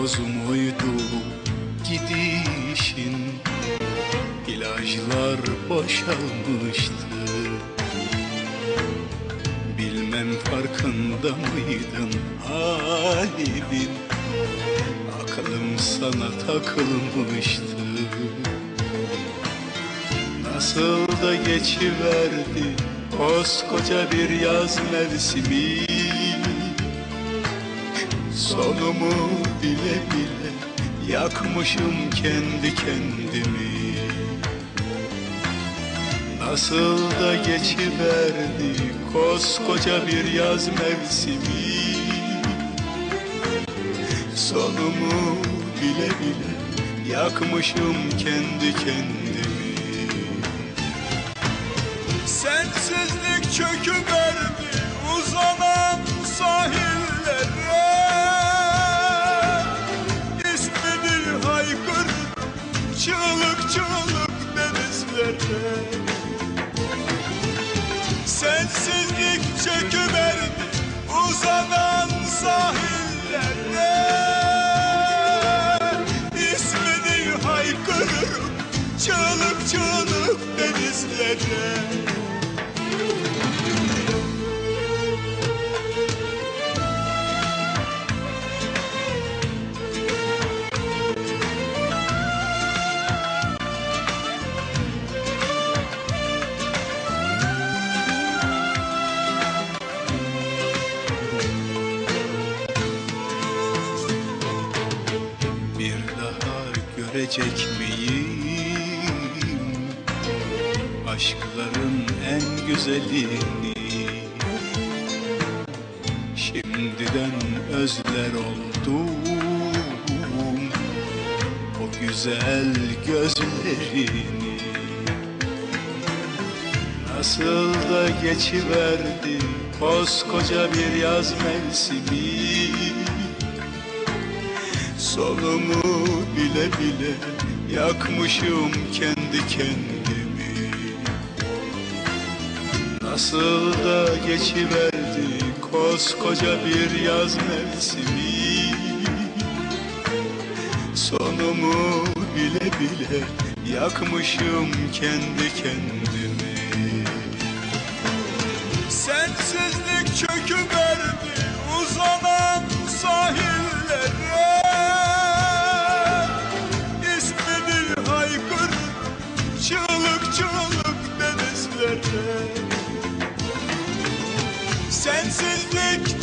toz muydu gidişin? İlaçlar boşalmıştı. Bilmem farkında mıydın halimin Aklım sana takılmıştı. Nasıl da geçiverdi koskoca bir yaz mevsimi Sonumu bile bile yakmışım kendi kendimi. Nasıl da geçiverdi koskoca bir yaz mevsimi. Sonumu bile bile yakmışım kendi kendimi. Sensizlik çığlık çığlık denizlere Sensizlik çöküverdi uzanan sahillere İsmini haykırırım çığlık çığlık denizlere görecek miyim Aşkların en güzelini Şimdiden özler oldum. O güzel gözlerini Nasıl da geçiverdi koskoca bir yaz mevsimi Sonumu bile bile yakmışım kendi kendimi. Nasıl da geçiverdi koskoca bir yaz mevsimi. Sonumu bile bile yakmışım kendi kendimi. Sensizlik çöküverdi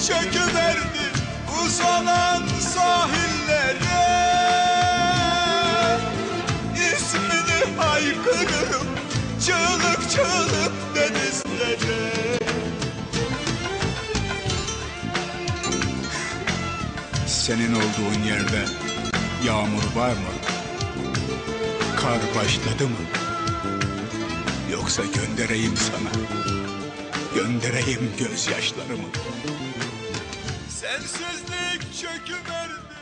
Çöküverdi uzanan sahillere İsmini haykırırım çığlık çığlık denizlere Senin olduğun yerde yağmur var mı? Kar başladı mı? Yoksa göndereyim sana Göndereyim gözyaşlarımı Sensizlik çöküverdi.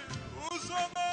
Uzanan